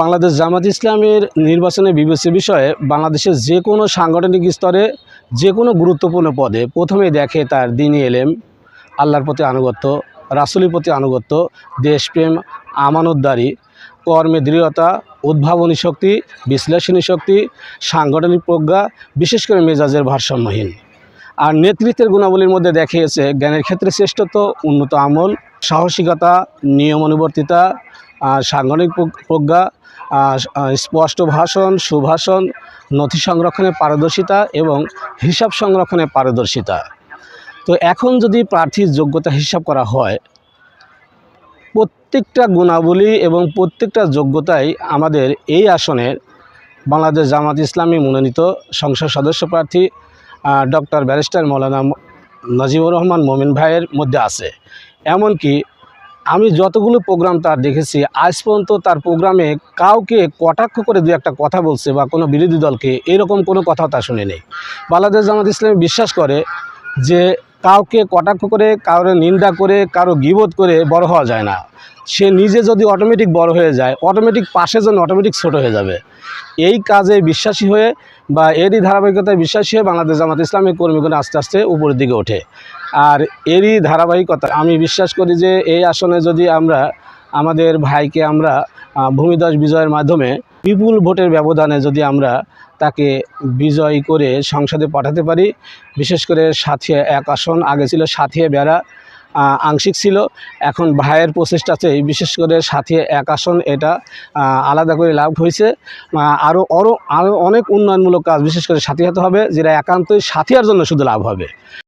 বাংলাদেশ জামাত ইসলামের নির্বাচনে বিবেচ্য বিষয়ে বাংলাদেশের যে কোনো সাংগঠনিক স্তরে যে কোনো গুরুত্বপূর্ণ পদে প্রথমে দেখে তার দিনী এলেম, আল্লাহর প্রতি আনুগত্য, রাসুলের প্রতি আনুগত্য, দেশপ্রেম, আমানতদারি, কর্মে দৃঢ়তা, উদ্ভাবনী শক্তি, বিশ্লেষণী শক্তি, সাংগঠনিক প্রজ্ঞা, বিশেষ করে মেজাজের ভারসাম্যহীন। আর নেতৃত্বের গুণাবলীর মধ্যে দেখিয়েছে, জ্ঞানের ক্ষেত্রে শ্রেষ্ঠত্ব, উন্নত আমল, সাহসিকতা, নিয়মানুবর্তিতা সাংগঠনিক প্রজ্ঞা স্পষ্ট ভাষণ, সুভাষণ, নথি সংরক্ষণে পারদর্শিতা এবং হিসাব সংরক্ষণে পারদর্শিতা। তো এখন যদি প্রার্থীর যোগ্যতা হিসাব করা হয়, প্রত্যেকটা গুণাবলী এবং প্রত্যেকটা যোগ্যতাই আমাদের এই আসনের বাংলাদেশ জামাত ইসলামী মনোনীত সংসদ সদস্য প্রার্থী ডক্টর ব্যারিস্টার মৌলানা নজিবুর রহমান মোমিন ভাইয়ের মধ্যে আছে। এমনকি আমি যতগুলো প্রোগ্রাম তার দেখেছি, আজ পর্যন্ত তার প্রোগ্রামে কাউকে কটাক্ষ করে দু একটা কথা বলছে বা কোনো বিরোধী দলকে এরকম কোনো কথা তা শুনে নেই বাংলাদেশ জামাত ইসলামী বিশ্বাস করে যে কাউকে কটাক্ষ করে কারও নিন্দা করে কারও গিবোধ করে বড় হওয়া যায় না। সে নিজে যদি অটোমেটিক বড় হয়ে যায় অটোমেটিক পাশে যেন অটোমেটিক ছোট হয়ে যাবে। এই কাজে বিশ্বাসী হয়ে বা এরই ধারাবাহিকতায় বিশ্বাসী হয়ে বাংলাদেশ জামাত ইসলামী কর্মীগুলো আস্তে আস্তে উপরের দিকে ওঠে। আর এরই ধারাবাহিকতা আমি বিশ্বাস করি যে এই আসনে যদি আমরা আমাদের ভাইকে আমরা আহ, ভূমিদশ বিজয়ের মাধ্যমে বিপুল ভোটের ব্যবধানে যদি আমরা তাকে বিজয় করে সংসদে পাঠাতে পারি, বিশেষ করে সাথিয়া এক আসন, আগে ছিল সাথিয়া বেড়া আংশিক ছিল, এখন ভাইয়ের প্রচেষ্টাতে বিশেষ করে সাথিয়া এক আসন, এটা আলাদা করে লাভ হয়েছে। আরও আরও আরও অনেক উন্নয়নমূলক কাজ বিশেষ করে সাথী হতে হবে, যেটা একান্তই সাথিয়ার জন্য শুধু লাভ হবে।